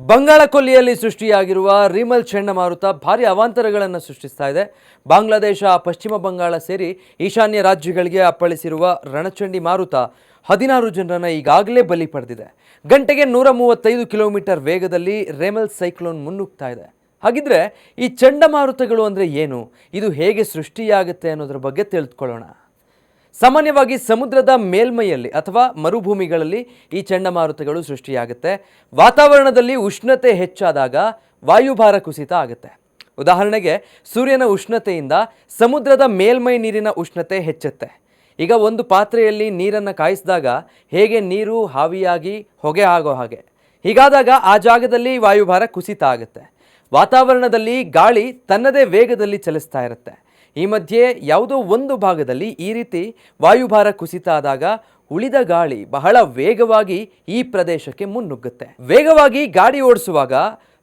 ಬಂಗಾಳ ಕೊಲ್ಲಿಯಲ್ಲಿ ಸೃಷ್ಟಿಯಾಗಿರುವ ರೀಮಲ್ ಚಂಡಮಾರುತ ಭಾರಿ ಅವಾಂತರಗಳನ್ನು ಸೃಷ್ಟಿಸ್ತಾ ಇದೆ. ಬಾಂಗ್ಲಾದೇಶ, ಪಶ್ಚಿಮ ಬಂಗಾಳ ಸೇರಿ ಈಶಾನ್ಯ ರಾಜ್ಯಗಳಿಗೆ ಅಪ್ಪಳಿಸಿರುವ ರಣಚಂಡಿ ಮಾರುತ ಹದಿನಾರು ಜನರನ್ನು ಈಗಾಗಲೇ ಬಲಿ ಪಡೆದಿದೆ. ಗಂಟೆಗೆ ನೂರ ಮೂವತ್ತೈದು ಕಿಲೋಮೀಟರ್ ವೇಗದಲ್ಲಿ ರೇಮಲ್ ಸೈಕ್ಲೋನ್ ಮುನ್ನುಗ್ತಾ ಇದೆ. ಹಾಗಿದ್ರೆ ಈ ಚಂಡಮಾರುತಗಳು ಅಂದರೆ ಏನು? ಇದು ಹೇಗೆ ಸೃಷ್ಟಿಯಾಗುತ್ತೆ ಅನ್ನೋದ್ರ ಬಗ್ಗೆ ತಿಳಿದುಕೊಳ್ಳೋಣ. ಸಾಮಾನ್ಯವಾಗಿ ಸಮುದ್ರದ ಮೇಲ್ಮೈಯಲ್ಲಿ ಅಥವಾ ಮರುಭೂಮಿಗಳಲ್ಲಿ ಈ ಚಂಡಮಾರುತಗಳು ಸೃಷ್ಟಿಯಾಗುತ್ತೆ. ವಾತಾವರಣದಲ್ಲಿ ಉಷ್ಣತೆ ಹೆಚ್ಚಾದಾಗ ವಾಯುಭಾರ ಕುಸಿತ ಆಗುತ್ತೆ. ಉದಾಹರಣೆಗೆ, ಸೂರ್ಯನ ಉಷ್ಣತೆಯಿಂದ ಸಮುದ್ರದ ಮೇಲ್ಮೈ ನೀರಿನ ಉಷ್ಣತೆ ಹೆಚ್ಚುತ್ತೆ. ಈಗ ಒಂದು ಪಾತ್ರೆಯಲ್ಲಿ ನೀರನ್ನು ಕಾಯಿಸಿದಾಗ ಹೇಗೆ ನೀರು ಹಾವಿಯಾಗಿ ಹೊಗೆ ಆಗೋ ಹಾಗೆ? ಹೀಗಾದಾಗ ಆ ಜಾಗದಲ್ಲಿ ವಾಯುಭಾರ ಕುಸಿತ ಆಗುತ್ತೆ. ವಾತಾವರಣದಲ್ಲಿ ಗಾಳಿ ತನ್ನದೇ ವೇಗದಲ್ಲಿ ಚಲಿಸ್ತಾ ಇರುತ್ತೆ. ಈ ಮಧ್ಯೆ ಯಾವುದೋ ಒಂದು ಭಾಗದಲ್ಲಿ ಈ ರೀತಿ ವಾಯುಭಾರ ಕುಸಿತ ಆದಾಗ ಉಳಿದ ಗಾಳಿ ಬಹಳ ವೇಗವಾಗಿ ಈ ಪ್ರದೇಶಕ್ಕೆ ಮುನ್ನುಗ್ಗುತ್ತೆ. ವೇಗವಾಗಿ ಗಾಡಿ ಓಡಿಸುವಾಗ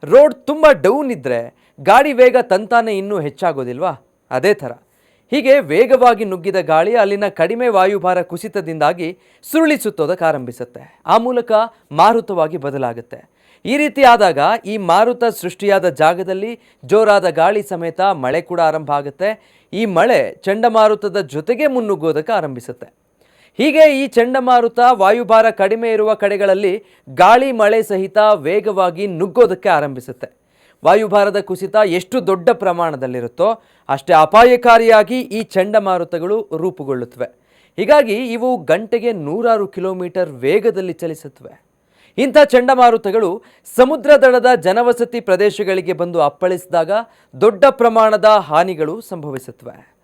ರೋಡ್ ತುಂಬ ಡೌನ್ ಇದ್ದರೆ ಗಾಡಿ ವೇಗ ತಂತಾನೆ ಇನ್ನೂ ಹೆಚ್ಚಾಗೋದಿಲ್ವಾ? ಅದೇ ಥರ. ಹೀಗೆ ವೇಗವಾಗಿ ನುಗ್ಗಿದ ಗಾಳಿ ಅಲ್ಲಿನ ಕಡಿಮೆ ವಾಯುಭಾರ ಕುಸಿತದಿಂದಾಗಿ ಸುರುಳಿಸುತ್ತೋದಕ್ಕೆ ಆರಂಭಿಸುತ್ತೆ. ಆ ಮೂಲಕ ಮಾರುತವಾಗಿ ಬದಲಾಗುತ್ತೆ. ಈ ರೀತಿ ಆದಾಗ ಈ ಮಾರುತ ಸೃಷ್ಟಿಯಾದ ಜಾಗದಲ್ಲಿ ಜೋರಾದ ಗಾಳಿ ಸಮೇತ ಮಳೆ ಕೂಡ ಆರಂಭ ಆಗುತ್ತೆ. ಈ ಮಳೆ ಚಂಡಮಾರುತದ ಜೊತೆಗೆ ಮುನ್ನುಗ್ಗೋದಕ್ಕೆ ಆರಂಭಿಸುತ್ತೆ. ಹೀಗೆ ಈ ಚಂಡಮಾರುತ ವಾಯುಭಾರ ಕಡಿಮೆ ಇರುವ ಕಡೆಗಳಲ್ಲಿ ಗಾಳಿ, ಮಳೆ ಸಹಿತ ವೇಗವಾಗಿ ನುಗ್ಗೋದಕ್ಕೆ ಆರಂಭಿಸುತ್ತೆ. ವಾಯುಭಾರದ ಕುಸಿತ ಎಷ್ಟು ದೊಡ್ಡ ಪ್ರಮಾಣದಲ್ಲಿರುತ್ತೋ ಅಷ್ಟೇ ಅಪಾಯಕಾರಿಯಾಗಿ ಈ ಚಂಡಮಾರುತಗಳು ರೂಪುಗೊಳ್ಳುತ್ತವೆ. ಹೀಗಾಗಿ ಇವು ಗಂಟೆಗೆ ನೂರಾರು ಕಿಲೋಮೀಟರ್ ವೇಗದಲ್ಲಿ ಚಲಿಸುತ್ತವೆ. ಇಂಥ ಚಂಡಮಾರುತಗಳು ಸಮುದ್ರ ದಡದ ಜನವಸತಿ ಪ್ರದೇಶಗಳಿಗೆ ಬಂದು ಅಪ್ಪಳಿಸಿದಾಗ ದೊಡ್ಡ ಪ್ರಮಾಣದ ಹಾನಿಗಳು ಸಂಭವಿಸುತ್ತವೆ.